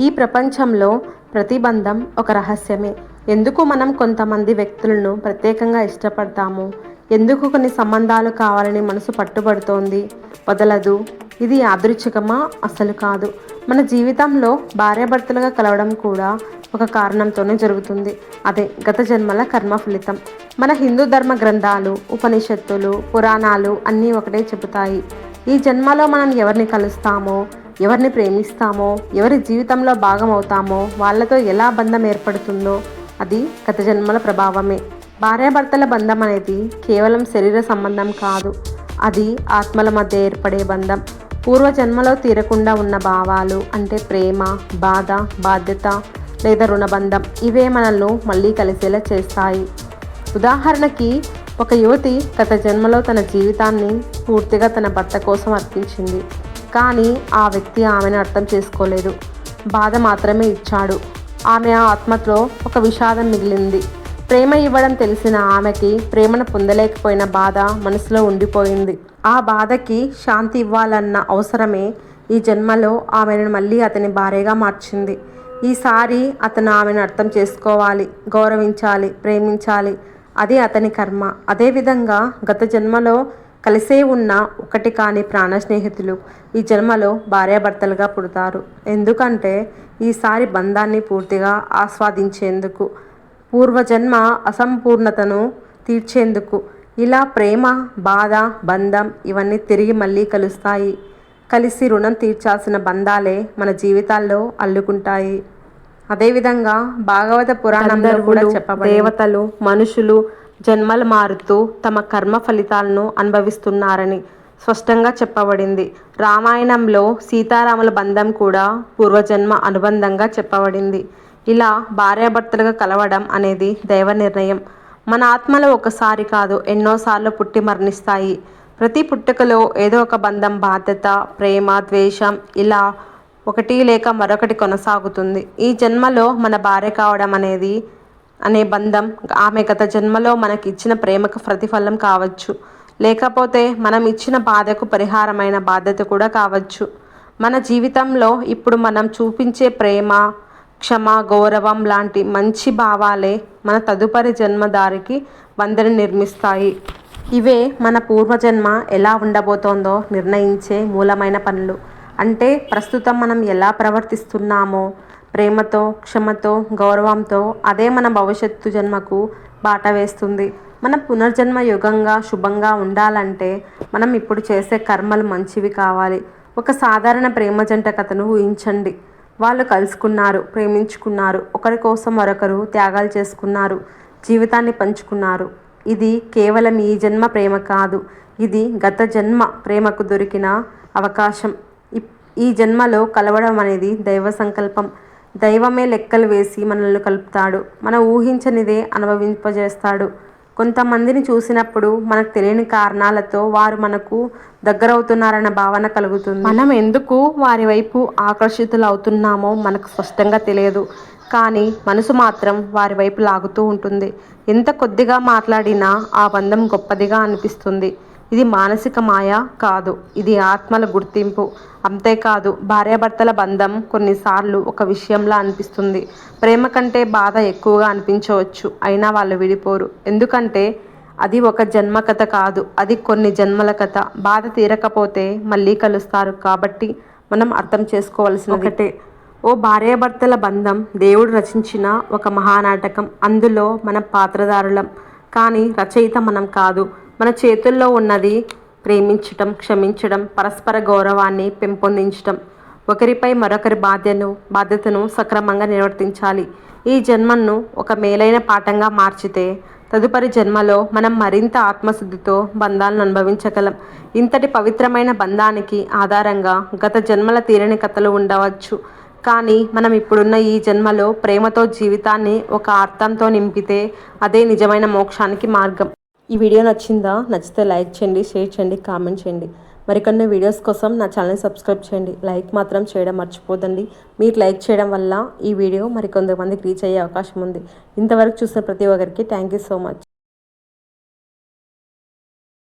ఈ ప్రపంచంలో ప్రతిబంధం ఒక రహస్యమే. ఎందుకు మనం కొంతమంది వ్యక్తులను ప్రత్యేకంగా ఇష్టపడతాము? ఎందుకు కొన్ని సంబంధాలు కావాలని మనసు పట్టుబడుతోంది? వదలదు. ఇది యాదృచ్ఛికమా? అసలు కాదు. మన జీవితంలో భార్యాభర్తలుగా కలవడం కూడా ఒక కారణంతోనే జరుగుతుంది. అదే గత జన్మల కర్మ ఫలితం. మన హిందూ ధర్మ గ్రంథాలు ఉపనిషత్తులు పురాణాలు అన్నీ ఒకటే చెబుతాయి. ఈ జన్మలో మనం ఎవరిని కలుస్తామో? ఎవరిని ప్రేమిస్తామో ఎవరి జీవితంలో భాగం అవుతామో వాళ్ళతో ఎలా బంధం ఏర్పడుతుందో అది గత జన్మల ప్రభావమే. భార్యాభర్తల బంధం అనేది కేవలం శరీర సంబంధం కాదు అది ఆత్మల మధ్య ఏర్పడే బంధం. పూర్వజన్మలో తీరకుండా ఉన్న భావాలు అంటే ప్రేమ బాధ బాధ్యత లేదా రుణబంధం ఇవే మనల్ని మళ్ళీ కలిసేలా చేస్తాయి. ఉదాహరణకి ఒక యువతి గత జన్మలో తన జీవితాన్ని పూర్తిగా తన భర్త కోసం అర్పించింది. కానీ ఆ వ్యక్తి ఆమెను అర్థం చేసుకోలేదు. బాధ మాత్రమే ఇచ్చాడు. ఆమె ఆత్మతో ఒక విషాదం మిగిలింది. ప్రేమ ఇవ్వడం తెలిసిన ఆమెకి ప్రేమను పొందలేకపోయిన బాధ మనసులో ఉండిపోయింది. ఆ బాధకి శాంతి ఇవ్వాలన్న అవసరమే ఈ జన్మలో ఆమెను మళ్ళీ అతని భార్యగా మార్చింది. ఈసారి అతను ఆమెను అర్థం చేసుకోవాలి గౌరవించాలి ప్రేమించాలి. అది అతని కర్మ. అదేవిధంగా గత జన్మలో కలిసే ఉన్న ఒకటి కాని ప్రాణ స్నేహితులు ఈ జన్మలో భార్యాభర్తలుగా పుడతారు. ఎందుకంటే ఈసారి బంధాన్ని పూర్తిగా ఆస్వాదించేందుకు పూర్వజన్మ అసంపూర్ణతను తీర్చేందుకు ఇలా ప్రేమ బాధ బంధం ఇవన్నీ తిరిగి మళ్ళీ కలుస్తాయి. కలిసి రుణం తీర్చాల్సిన బంధాలే మన జీవితాల్లో అల్లుకుంటాయి. అదేవిధంగా భాగవత పురాణంలో కూడా చెప్పబడి దేవతలు మనుషులు జన్మలు మారుతూ తమ కర్మ ఫలితాలను అనుభవిస్తున్నారని స్పష్టంగా చెప్పబడింది. రామాయణంలో సీతారాముల బంధం కూడా పూర్వజన్మ అనుబంధంగా చెప్పబడింది. ఇలా భార్యాభర్తలుగా కలవడం అనేది దైవ నిర్ణయం. మన ఆత్మలు ఒకసారి కాదు ఎన్నోసార్లు పుట్టి మరణిస్తాయి. ప్రతి పుట్టుకలో ఏదో ఒక బంధం బాధ్యత ప్రేమ ద్వేషం ఇలా ఒకటి లేక మరొకటి కొనసాగుతుంది. ఈ జన్మలో మన భార్య కావడం అనేది అనే బంధం ఆమె గత జన్మలో మనకి ఇచ్చిన ప్రేమకు ప్రతిఫలం కావచ్చు. లేకపోతే మనం ఇచ్చిన బాధకు పరిహారమైన బాధ్యత కూడా కావచ్చు. మన జీవితంలో ఇప్పుడు మనం చూపించే ప్రేమ క్షమ గౌరవం లాంటి మంచి భావాలే మన తదుపరి జన్మదారికి బంధని నిర్మిస్తాయి. ఇవే మన పూర్వజన్మ ఎలా ఉండబోతోందో నిర్ణయించే మూలమైన పనులు. అంటే ప్రస్తుతం మనం ఎలా ప్రవర్తిస్తున్నామో ప్రేమతో క్షమతో గౌరవంతో అదే మన భవిష్యత్తు జన్మకు బాట వేస్తుంది. మన పునర్జన్మ యుగంగా శుభంగా ఉండాలంటే మనం ఇప్పుడు చేసే కర్మలు మంచివి కావాలి. ఒక సాధారణ ప్రేమ జంట కథను ఊహించండి. వాళ్ళు కలుసుకున్నారు ప్రేమించుకున్నారు. ఒకరి కోసం మరొకరు త్యాగాలు చేసుకున్నారు జీవితాన్ని పంచుకున్నారు. ఇది కేవలం ఈ జన్మ ప్రేమ కాదు. ఇది గత జన్మ ప్రేమకు దొరికిన అవకాశం. ఈ జన్మలో కలవడం అనేది దైవ సంకల్పం. దైవమే లెక్కలు వేసి మనల్ని కలుపుతాడు. మన ఊహించనిదే అనుభవింపజేస్తాడు. కొంతమందిని చూసినప్పుడు మనకు తెలియని కారణాలతో వారు మనకు దగ్గరవుతున్నారన్న భావన కలుగుతుంది. మనం ఎందుకు వారి వైపు ఆకర్షితులు అవుతున్నామో మనకు స్పష్టంగా తెలియదు. కానీ మనసు మాత్రం వారి వైపు లాగుతూ ఉంటుంది. ఎంత కొద్దిగా మాట్లాడినా ఆ బంధం గొప్పదిగా అనిపిస్తుంది. ఇది మానసిక మాయ కాదు. ఇది ఆత్మల గుర్తింపు. అంతేకాదు భార్యాభర్తల బంధం కొన్నిసార్లు ఒక విషయంలా అనిపిస్తుంది. ప్రేమ కంటే బాధ ఎక్కువగా అనిపించవచ్చు. అయినా వాళ్ళు విడిపోరు. ఎందుకంటే అది ఒక జన్మ కథ కాదు. అది కొన్ని జన్మల కథ. బాధ తీరకపోతే మళ్ళీ కలుస్తారు. కాబట్టి మనం అర్థం చేసుకోవాల్సిన ఒకటే. ఓ భార్యాభర్తల బంధం దేవుడు రచించిన ఒక మహానాటకం. అందులో మనం పాత్రదారులం. కానీ రచయిత మనం కాదు. మన చేతుల్లో ఉన్నది ప్రేమించటం క్షమించడం పరస్పర గౌరవాన్ని పెంపొందించటం. ఒకరిపై మరొకరి బాధ్యను బాధ్యతను సక్రమంగా నిర్వర్తించాలి. ఈ జన్మను ఒక మేలైన పాఠంగా మార్చితే తదుపరి జన్మలో మనం మరింత ఆత్మశుద్ధితో బంధాలను అనుభవించగలం. ఇంతటి పవిత్రమైన బంధానికి ఆధారంగా గత జన్మల తీరని కథలు ఉండవచ్చు. కానీ మనం ఇప్పుడున్న ఈ జన్మలో ప్రేమతో జీవితాన్ని ఒక అర్థంతో నింపితే అదే నిజమైన మోక్షానికి మార్గం. ఈ వీడియో నచ్చిందా? నచ్చితే లైక్ చేయండి షేర్ చేయండి కామెంట్ చేయండి. మరికొన్ని వీడియోస్ కోసం నా ఛానల్ సబ్స్క్రైబ్ చేయండి. లైక్ మాత్రం చేయడం మర్చిపోదండి. మీరు లైక్ చేయడం వల్ల ఈ వీడియో మరికొంతమందికి రీచ్ అయ్యే అవకాశం ఉంది. ఇంతవరకు చూసిన ప్రతి ఒక్కరికి థ్యాంక్ యూ సో మచ్.